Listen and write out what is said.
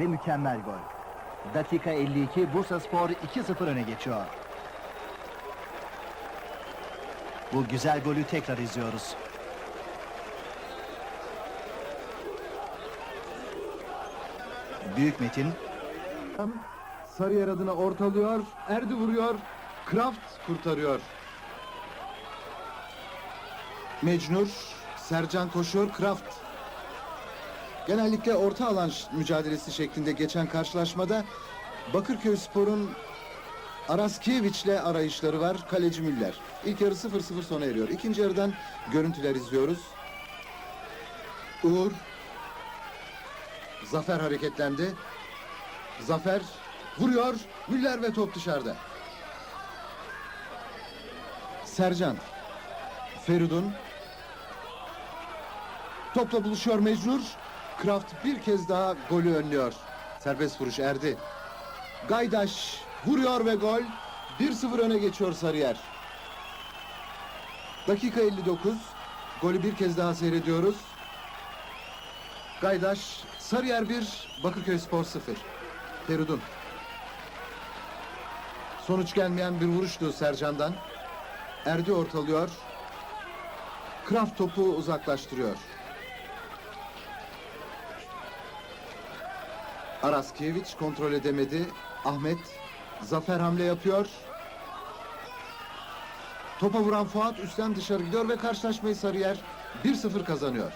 Ve mükemmel gol. Dakika 52 Bursa Spor 2-0 öne geçiyor. Bu güzel golü tekrar izliyoruz. Büyük Metin Sarıyer adına ortalıyor. Erdi vuruyor. Kraft kurtarıyor. Mecnur, Sercan koşuyor. Kraft. Genellikle orta alan mücadelesi şeklinde geçen karşılaşmada Bakırköy Spor'un Araskiyeviç'le arayışları var. Kaleci Müller. İlk yarı 0-0 sona eriyor. İkinci yarıdan görüntüler izliyoruz. Uğur. Zafer hareketlendi. Zafer vuruyor. Müller ve top dışarıda. Sercan. Feridun. Topla buluşuyor Mecnur. Kraft bir kez daha golü önlüyor. Serbest vuruş erdi. Gaydaş vuruyor ve gol. 1-0 öne geçiyor Sarıyer. Dakika 59. Golü bir kez daha seyrediyoruz. Gaydaş, Sarıyer 1, Bakırköy Spor 0. Feridun. Sonuç gelmeyen bir vuruştu Sercan'dan. Erdi ortalıyor. Kraft topu uzaklaştırıyor. Araskiyeviç kontrol edemedi. Ahmet Zafer hamle yapıyor. Topa vuran Fuat üstten dışarı gidiyor ve karşılaşmayı Sarıyer 1-0 kazanıyor.